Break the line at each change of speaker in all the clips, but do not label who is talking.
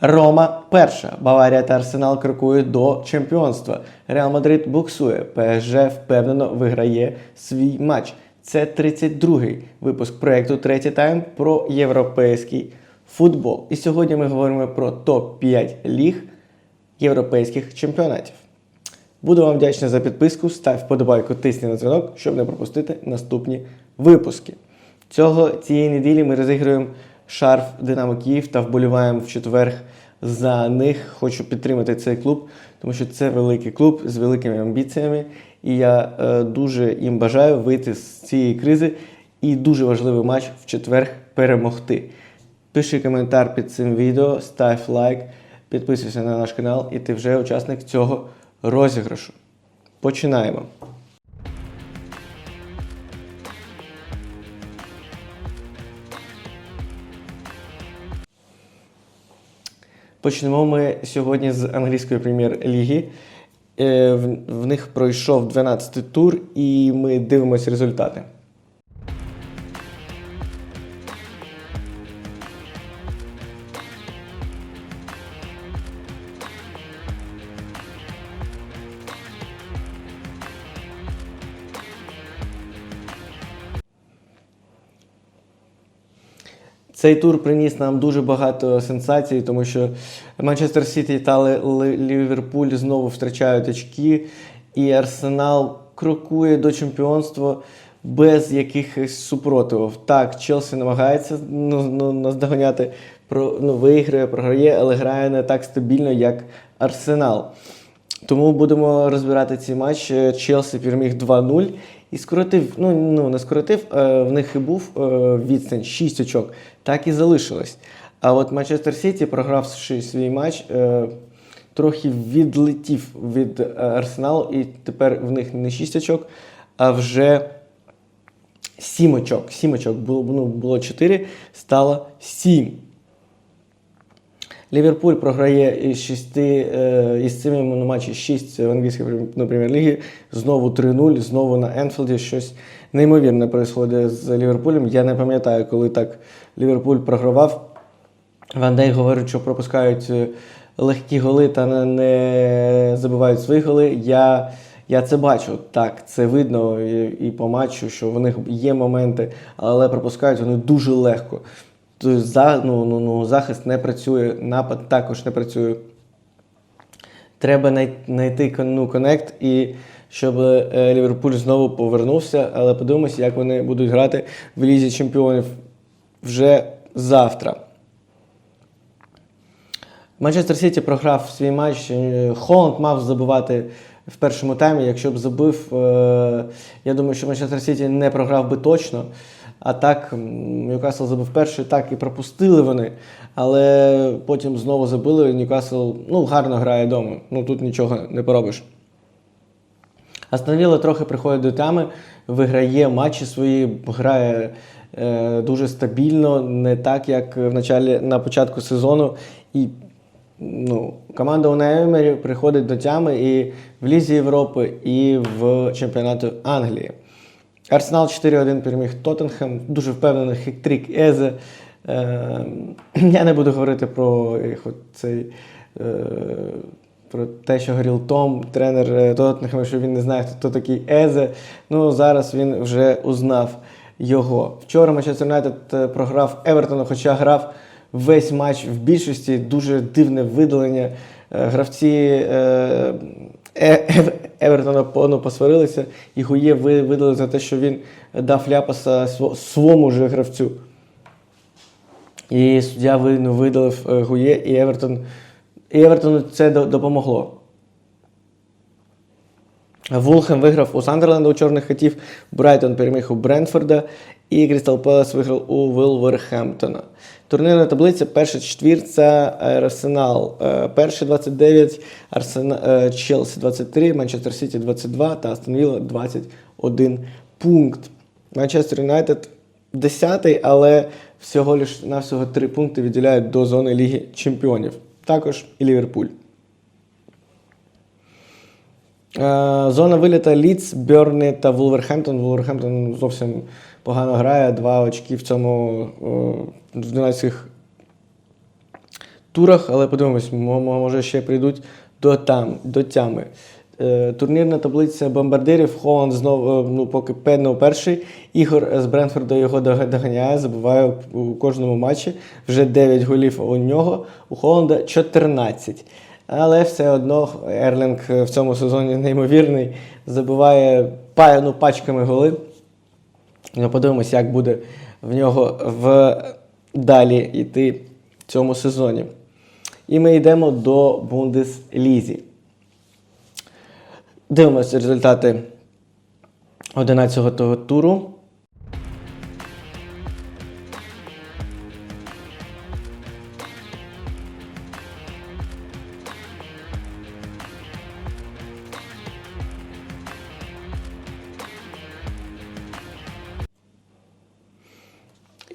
Рома перша. Баварія та Арсенал крокують до чемпіонства. Реал Мадрид буксує. ПСЖ впевнено виграє свій матч. Це 32-й випуск проєкту Третій тайм про європейський футбол. І сьогодні ми говоримо про топ-5 ліг європейських чемпіонатів. Буду вам вдячний за підписку, став вподобайку, тисни на дзвінок, щоб не пропустити наступні випуски. Цього цієї неділі ми розігруємо шарф Динамо Київ та вболіваємо в четверг за них. Хочу підтримати цей клуб, тому що це великий клуб з великими амбіціями. І я е, дуже їм бажаю вийти з цієї кризи і дуже важливий матч в четверг перемогти. Пиши коментар під цим відео, став лайк, підписуйся на наш канал, і ти вже учасник цього розіграшу. Починаємо. Почнемо ми сьогодні з англійської прем'єр-ліги. Е, В, них пройшов 12-й тур, і ми дивимося результати. Цей тур приніс нам дуже багато сенсацій, тому що Манчестер Сіті та Ліверпуль знову втрачають очки, і Арсенал крокує до чемпіонства без якихось супротивів. Так, Челсі намагається ну, ну, наздоганяти, про, ну, виграє, програє, але грає не так стабільно, як Арсенал. Тому будемо розбирати цей матч. Е, Челсі переміг 2-0 і скоротив, ну, ну не скоротив, е, в них і був е, відстань 6 очок, так і залишилось. А от Манчестер Сіті, програвши свій матч, е, трохи відлетів від Арсеналу, і тепер в них не 6 очок, а вже 7 очок. 7 очок було, ну, було 4, стало 7. Ліверпуль програє із шести е, із цими на матчі 6 в англійській ну, прем'єр-лігі. Знову 3-0, знову на Енфілді. Щось неймовірне відбувається з Ліверпулем. Я не пам'ятаю, коли так Ліверпуль програвав. Ван Дейк говорить, що пропускають е, легкі голи та не, забивають свої голи. Я, я це бачу. Так, це видно і, і по матчу, що в них є моменти, але пропускають вони дуже легко. Тобто за, ну, ну, ну, захист не працює, напад також не працює. Треба знайти кон- ну, коннект і щоб е, Ліверпуль знову повернувся. Але подивимося, як вони будуть грати в Лізі Чемпіонів вже завтра. Манчестер Сіті програв свій матч. Е, Холланд мав забивати в першому таймі. Якщо б забив, е, я думаю, що Манчестер Сіті не програв би точно. А так, Ньюкасл забив перший, так і пропустили вони. Але потім знову забили. Ньюкасл ну, гарно грає вдома. Ну тут нічого не поробиш. Астон трохи приходить до тями, виграє матчі свої, грає е, дуже стабільно, не так, як в началі, на початку сезону. І ну, команда Унai Емері приходить до тями і в Лізі Європи, і в чемпіонаті Англії. Арсенал 4-1 переміг Тоттенхем, дуже впевнений хитрик Езе. Е, я не буду говорити про цей. Е, про те, що говорив Том, тренер е, Тоттенхема, що він не знає, хто такий Езе. Ну, зараз він вже узнав його. Вчора Манчестер Юнайтед е, програв Евертону, хоча грав весь матч в більшості. Дуже дивне видалення. Гравці е, Евертона по- ну, посварилися, і Гує ви- видали за те, що він дав ляпаса своєму же гравцю. І суддя видалив е, Гує, і Евертон. І Евертону це допомогло. Вулхем виграв у Сандерленда у чорних хатів, Брайтон переміг у Брентфорда і Крістал Пелес виграв у Вилверхемптона. Турнірна таблиця перша четвірця Арсенал. е, Перший 29, Арсена, е, Челсі 23, Манчестер Сіті 22 та Астон Вілла 21 пункт. Манчестер Юнайтед 10, але всього лиш навсього 3 пункти відділяють до зони Ліги Чемпіонів. Також і Ліверпуль. Е, Зона виліта Ліц, Бьорні та Вулверхемптон. Вулверхемптон зовсім погано грає. Два очки в цьому в 12 турах, але подивимось, мо- мо- може ще прийдуть до, там, до тями. Е, Турнірна таблиця бомбардирів. Холланд знову е, ну, поки певно перший. Ігор з Бренфорда його доганяє, забиває у кожному матчі. Вже 9 голів у нього, у Холланда 14. Але все одно Ерлінг в цьому сезоні неймовірний, забиває па- ну, пачками голи. Ну, подивимось, як буде в нього в далі йти в цьому сезоні. І ми йдемо до Бундеслізі. Дивимося результати 11-го туру.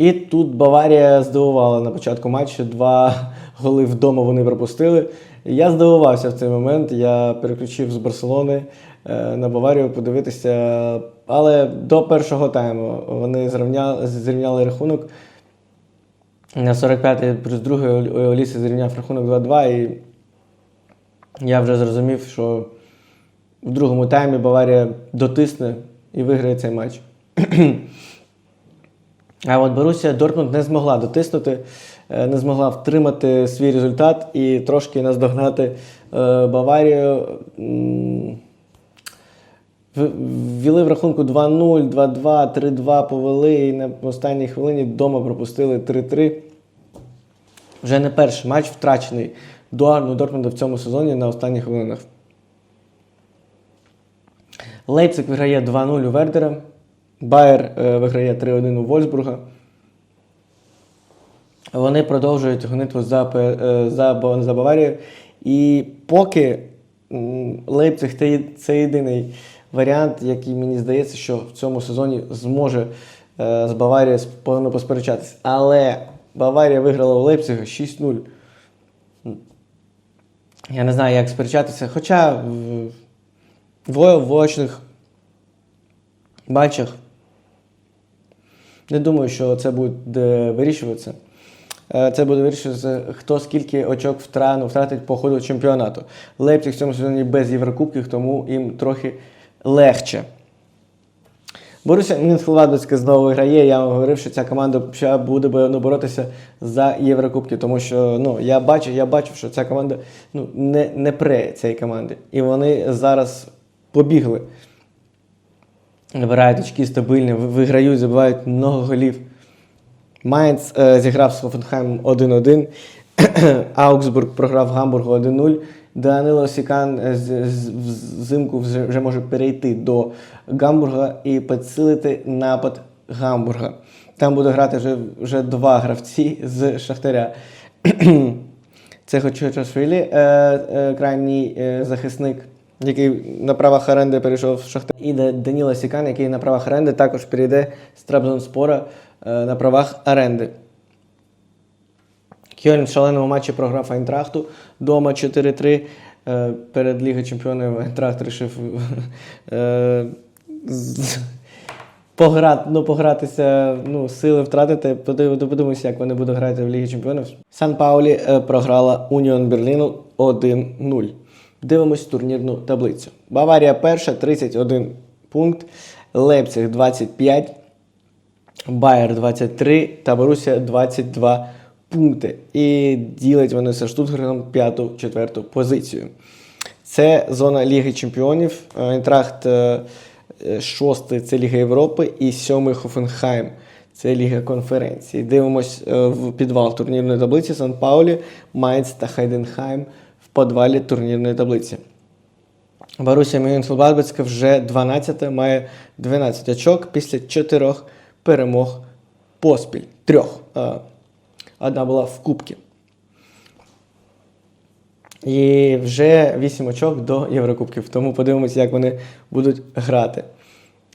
І тут Баварія здивувала на початку матчу. Два голи вдома вони пропустили. Я здивувався в цей момент. Я переключив з Барселони е, на Баварію подивитися. Але до першого тайму вони зрівняли, зрівняли рахунок. На 45-й плюс 2 Олісі зрівняв рахунок 2-2. І я вже зрозумів, що в другому таймі Баварія дотисне і виграє цей матч. А от Борусія Дортмунд не змогла дотиснути, е, не змогла втримати свій результат і трошки наздогнати е, Баварію. М, в- рахунку 2-0, 2-2, 3-2 повели і на останній хвилині вдома пропустили 3-3. Вже не перший матч втрачений до Арну Дортмунда в цьому сезоні на останніх хвилинах. Лейпциг виграє 2-0 у Вердера. Байер е, виграє 3-1 у Вольсбурга. Вони продовжують гонитву за, е, за, за Баварію. І поки Лейпциг це, єдиний варіант, який мені здається, що в цьому сезоні зможе е, з Баварією повинно посперечатись. Але Баварія виграла у Лейпцига 6-0. Я не знаю, як сперечатися. Хоча в, в очних матчах не думаю, що це буде вирішуватися. Е, Це буде вирішуватися, хто скільки очок втра- ну, втратить по ходу чемпіонату. Лейпциг в цьому сезоні без Єврокубків, тому їм трохи легче. Боруся Мінхладовська знову грає. Я вам говорив, що ця команда буде ну, боротися за Єврокубки, тому що ну, я бачу, я бачу, що ця команда ну, не, не пре цієї команди. І вони зараз побігли. Набирають очки стабільні, ви- виграють, забивають много голів. Майнц е, зіграв з Хофенхаймом 1-1. Аугсбург програв Гамбургу 1-0. Данило Сікан е, взимку вже, може перейти до Гамбурга і підсилити напад Гамбурга. Там буде грати вже, вже два гравці з Шахтаря. Це Хочочашвілі, е, е, крайній е, захисник, який на правах оренди перейшов в Шахтар. І Да- Даніло Сікан, який на правах оренди також перейде з Трабзонспора е, на правах оренди. Кьольн в шаленому матчі програв Айнтрахту дома 4-3. Е, Перед Лігою Чемпіонів Айнтрахт вирішив е, пограти, ну, погратися, ну, сили втратити. Подив- Подивимося, як вони будуть грати в Лігі Чемпіонів. Сан Паулі програла Уніон Берліну 1-0. Дивимось турнірну таблицю. Баварія перша, 31 пункт, Лейпциг 25, Байер 23 та Борусія 22 пункти. І ділять вони зі Штутгартом п'яту, четверту позицію. Це зона Ліги Чемпіонів. Айнтрахт е, е, це Ліга Європи і сьомий Хофенхайм. Це Ліга конференції. Дивимось е, в підвал турнірної таблиці Сан Паулі, Майнц та Хайденхайм в підвалі турнірної таблиці. Борусія Мюнхен-Гладбацька вже 12 має 12 очок після 4 перемог поспіль. Трьох. Одна була в Кубці. І вже 8 очок до Єврокубків. Тому подивимося, як вони будуть грати.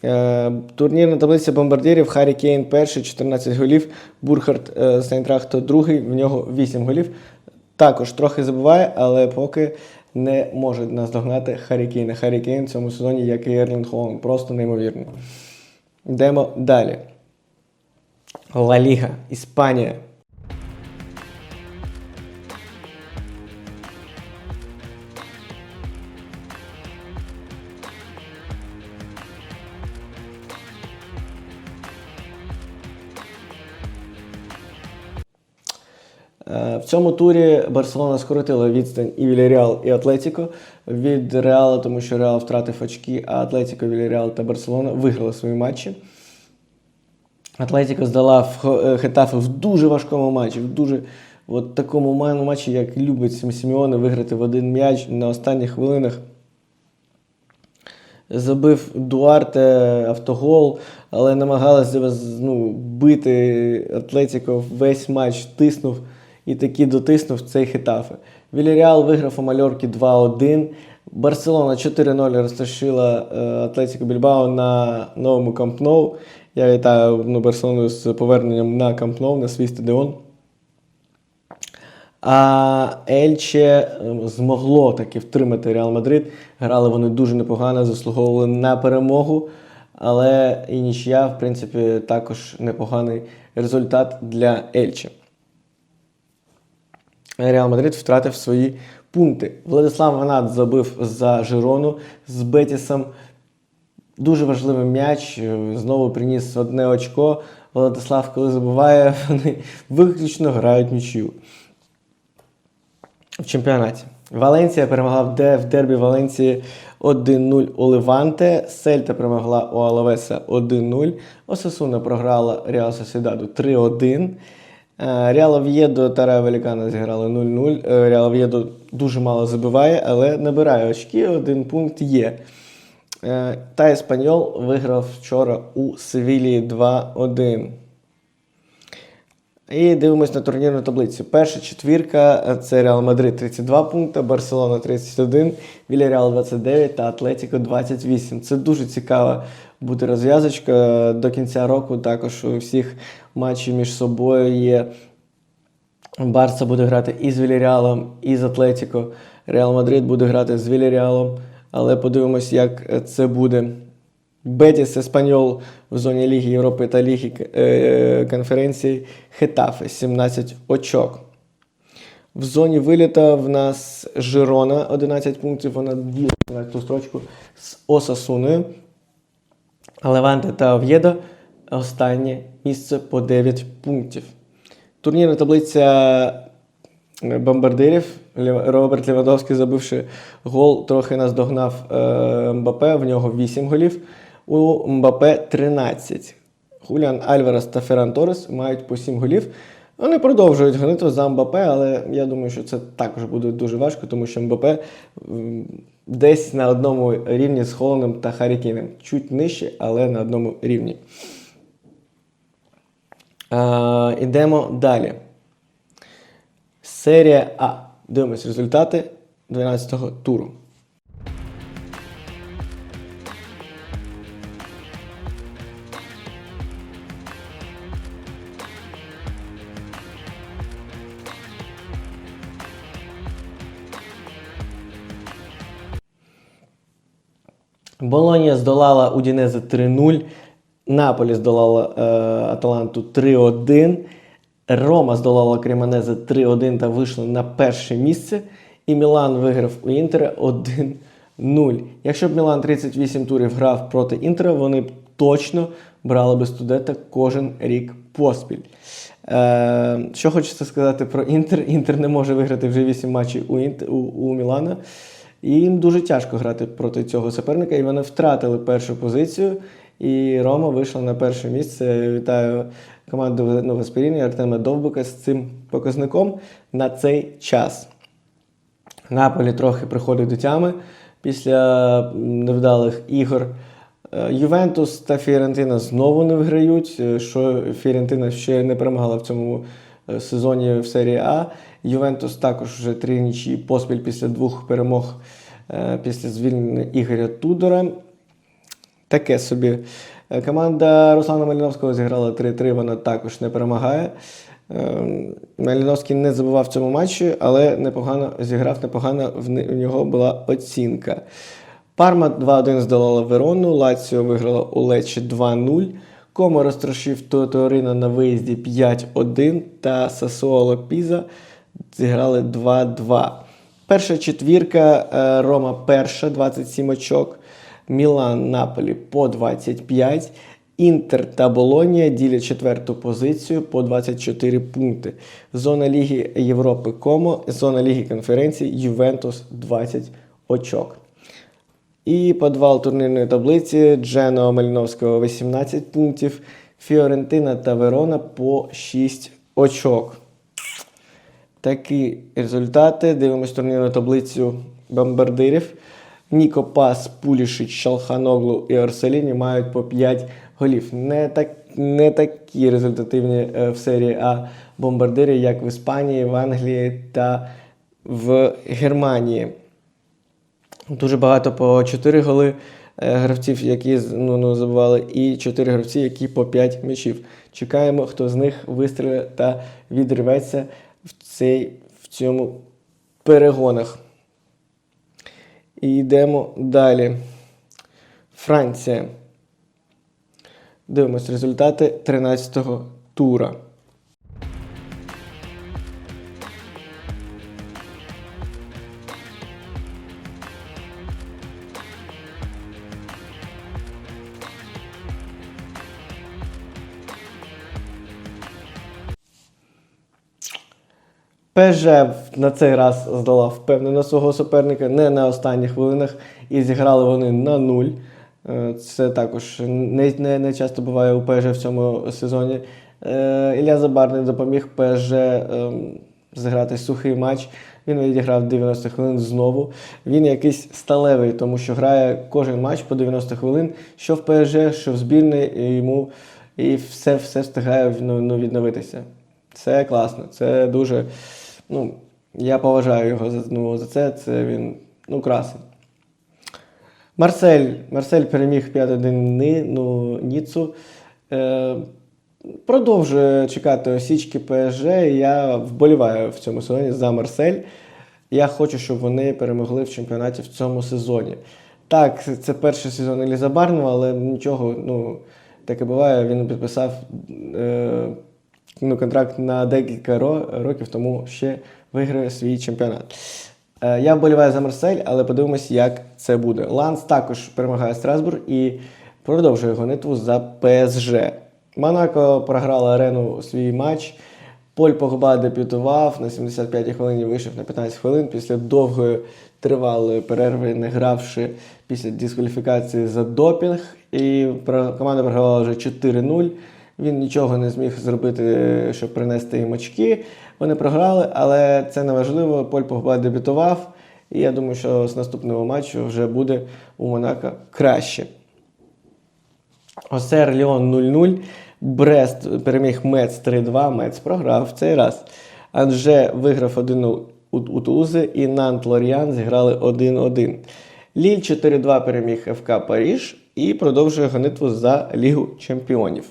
Е, турнірна таблиця бомбардирів. Харі Кейн перший, 14 голів. Бурхард з Айнтрахту другий, в нього 8 голів. Також трохи забуває, але поки не може наздогнати Харікейна. Харікейн в цьому сезоні, як і Ерлін Холланд. Просто неймовірно. Йдемо далі. Ла Ліга, Іспанія. В цьому турі Барселона скоротила відстань і Вільяріал, і Атлетіко від Реала, тому що Реал втратив очки, а Атлетіко, Вільяріал та Барселона виграли свої матчі. Атлетіко здала в е, Хетафе в дуже важкому матчі, в дуже от такому ма- матчі, як любить Сім- Сімеоне виграти в один м'яч на останніх хвилинах. Забив Дуарте автогол, але намагалися ну, бити Атлетіко весь матч, тиснув і таки дотиснув цей Хетафе. Вільяріал виграв у Мальорки 2-1. Барселона 4-0 розташила е, Атлетіко Більбао на новому Камп Ноу. Я вітаю ну, Барселону з поверненням на Камп Ноу, на свій стадіон. А Ельче е, змогло таки втримати Реал Мадрид. Грали вони дуже непогано, заслуговували на перемогу. Але і нічия, в принципі, також непоганий результат для Ельче. Реал Мадрид втратив свої пункти. Владислав Ганат забив за Жирону з Бетісом. Дуже важливий м'яч. е, Знову приніс одне очко. Владислав, коли забуває, вони виключно грають нічию в чемпіонаті. Валенція перемогла в в дербі Валенції 1-0 у Леванте. Сельта перемогла у Алавеса 1-0. Осасуна програла Реал Сосідаду 3-1. Реал Ов'єдо та Реал Велікана зіграли 0-0. Е, Реал Ов'єдо дуже мало забиває, але набирає очки. Один пункт є. Е, Та Еспаньол виграв вчора у Севілії 2-1. І дивимось на турнірну таблицю. Перша четвірка це Реал Мадрид 32 пункти, Барселона 31, Вільяреал 29 та Атлетіко 28. Це дуже цікава буде розв'язочка. До кінця року також у всіх матчів між собою є. Барса буде грати і з Вільяреалом, і з Атлетіко. Реал Мадрид буде грати з Вільяреалом. Але подивимось, як це буде. Бетіс Еспаньол в зоні Ліги Європи та Ліги е, конференції Хетафе 17 очок. В зоні виліта в нас Жирона 11 пунктів. Вона ділить 11 строчку з Осасуною. Леванте та Ов'єдо останнє місце по 9 пунктів. Турнірна таблиця бомбардирів. Роберт Левандовський, забивши гол, трохи наздогнав е, Мбапе. В нього 8 голів. У Мбапе 13. Хуліан Альварес та Ферран Торес мають по 7 голів. Вони продовжують гонити за Мбапе, але я думаю, що це також буде дуже важко, тому що Мбапе м, десь на одному рівні з Холландом та Харі Кейном. Чуть нижче, але на одному рівні. Е, ідемо далі. Серія А. Дивимось результати 12-го туру. Болонія здолала Удінезе 3-0. Наполі здолала е, Аталанту 3-1. Рома здолала Кремонезе 3-1 та вийшла на перше місце. І Мілан виграв у Інтера 1-0. Якщо б Мілан 38 турів грав проти Інтера, вони б точно брали би студента кожен рік поспіль. Е, що хочеться сказати про Інтер? Інтер не може виграти вже 8 матчів у, Інт... у, у Мілана. І їм дуже тяжко грати проти цього суперника, і вони втратили першу позицію. І Рома вийшла на перше місце. Вітаю команду Новоспіріння Артема Довбика з цим показником на цей час. Наполі трохи приходить до тями після невдалих ігор. Е, Ювентус та Фіорентина знову не виграють, е, що Фіорентина ще не перемагала в цьому е, сезоні в серії А. Ювентус також вже три нічі поспіль після двох перемог після звільнення Ігоря Тудора. Таке собі. Е, Команда Руслана Маліновського зіграла 3-3, вона також не перемагає. Е, Маліновський не забував в цьому матчі, але непогано зіграв, непогано в нього була оцінка. Парма 2-1 здолала Верону, Лаціо виграла у Лечі 2-0. Комо розтрошив Тоторино на виїзді 5-1 та Сасуоло Піза зіграли 2-2. Перша четвірка е, Рома перша 27 очок. Мілан Наполі по 25. Інтер та Болонія ділять четверту позицію по 24 пункти. Зона Ліги Європи Комо, зона Ліги конференцій Ювентус 20 очок. І подвал турнірної таблиці Джено Маліновського 18 пунктів, Фіорентина та Верона по 6 очок. Такі результати. Дивимось турнірну таблицю бомбардирів. Ніко Пас, Пулішич, Шалханоглу і Орселіні мають по 5 голів. Не, так, не такі результативні е, в серії А бомбардири, як в Іспанії, в Англії та в Германії. Дуже багато по 4 голи е, гравців, які ну, ну, забували, і 4 гравці, які по 5 м'ячів. Чекаємо, хто з них вистрілить та відриветься в, цей, в цьому перегонах. І йдемо далі. Франція. Дивимось результати 13-го тура. ПЖ на цей раз здала впевнено свого суперника не на останніх хвилинах і зіграли вони на нуль. Е, Це також не, не, не часто буває у ПЖ в цьому сезоні. Е, Ілля Забарний допоміг ПЖ ем, зіграти сухий матч. Він відіграв 90 хвилин знову. Він якийсь сталевий, тому що грає кожен матч по 90 хвилин, що в ПСЖ, що в збірні, і йому і все, все встигає ну, відновитися. Це класно, це дуже. Ну, я поважаю його за, ну, за це. Це він ну, красень. Марсель. Марсель переміг 5-1 Ни- ну, Ніцу. Е, продовжує чекати осічки ПСЖ. Я вболіваю в цьому сезоні за Марсель. Я хочу, щоб вони перемогли в чемпіонаті в цьому сезоні. Так, це перший сезон Еліза Барнова, але нічого, ну, таке буває. Він підписав е, ну, контракт на декілька років, тому ще виграє свій чемпіонат. Е, Я вболіваю за Марсель, але подивимось, як це буде. Ланс також перемагає Страсбург і продовжує гонитву за ПСЖ. Монако програла арену свій матч. Поль Погба дебютував на 75-й хвилині вийшов на 15 хвилин після довгої тривалої перерви, не гравши після дискваліфікації за допінг. І команда програвала вже 4-0. Він нічого не зміг зробити, щоб принести їм очки. Вони програли, але це не важливо. Поль Погба дебютував. І я думаю, що з наступного матчу вже буде у Монако краще. Осер Ліон 0-0. Брест переміг Мец 3-2. Мец програв в цей раз. Анже виграв 1 у, Тулузи і Нант Лоріан зіграли 1-1. Ліль 4-2 переміг ФК Паріж і продовжує гонитву за Лігу Чемпіонів.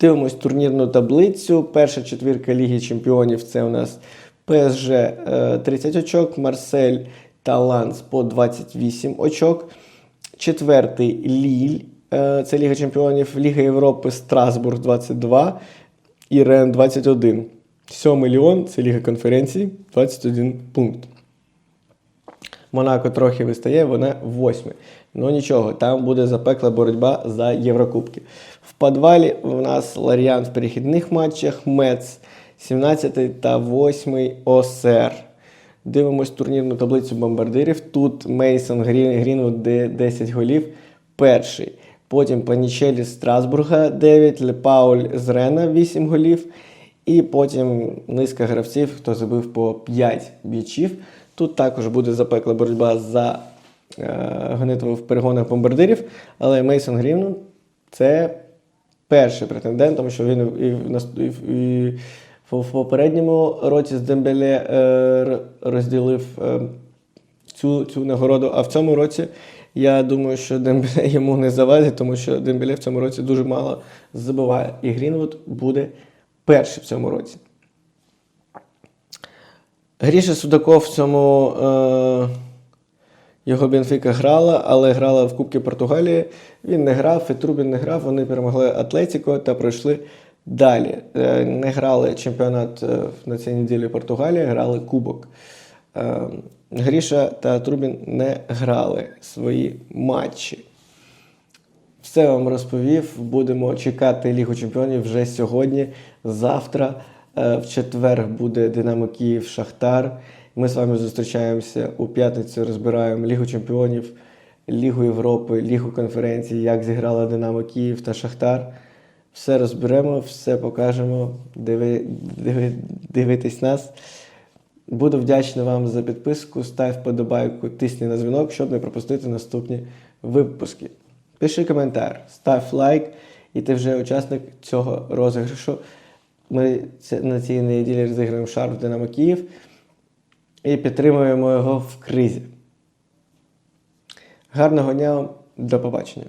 Дивимось турнірну таблицю. Перша четвірка Ліги Чемпіонів це у нас ПСЖ е, 30 очок, Марсель та Ланс по 28 очок. Четвертий Ліль, е, це Ліга Чемпіонів, Ліга Європи Страсбург 22 і Рен 21. Сьомий Ліон це Ліга конференцій 21 пункт. Монако трохи вистає, вона восьме. Ну нічого, там буде запекла боротьба за Єврокубки. В підвалі у нас Ларіан в перехідних матчах, Мец 17 та 8 ОСР. Дивимось турнірну таблицю бомбардирів. Тут Мейсон Грін, Грінвуд де 10 голів. Перший. Потім Панічелі з Страсбурга 9, Лепауль з Рена 8 голів. І потім низка гравців, хто забив по 5 бічів. Тут також буде запекла боротьба за е, гонитву в перегонах бомбардирів. Але Мейсон Грінвуд це перший претендент, тому що він і, в і, в- попередньому році з Дембеле е, розділив е, цю, цю нагороду. А в цьому році я думаю, що Дембеле йому не завадить, тому що Дембеле в цьому році дуже мало забиває. І Грінвуд буде перший в цьому році. Гріша Судаков в цьому е, його Бенфіка грала, але грала в Кубці Португалії. Він не грав, і Трубін не грав. Вони перемогли Атлетіко та пройшли далі. Е, не грали чемпіонат е, на цій неділі Португалії, грали Кубок. Е, Гріша та Трубін не грали свої матчі. Все вам розповів. Будемо чекати Лігу Чемпіонів вже сьогодні, завтра. В четвер буде Динамо Київ Шахтар. Ми з вами зустрічаємося у п'ятницю, розбираємо Лігу Чемпіонів, Лігу Європи, Лігу конференцій, як зіграла Динамо Київ та Шахтар. Все розберемо, все покажемо. Диви, диви, дивитесь нас. Буду вдячний вам за підписку. Став вподобайку, тисни на дзвінок, щоб не пропустити наступні випуски. Пиши коментар, став лайк, і ти вже учасник цього розіграшу. Ми на цій неділі розіграємо шарф Динамо Київ і підтримуємо його в кризі. Гарного дня, до побачення.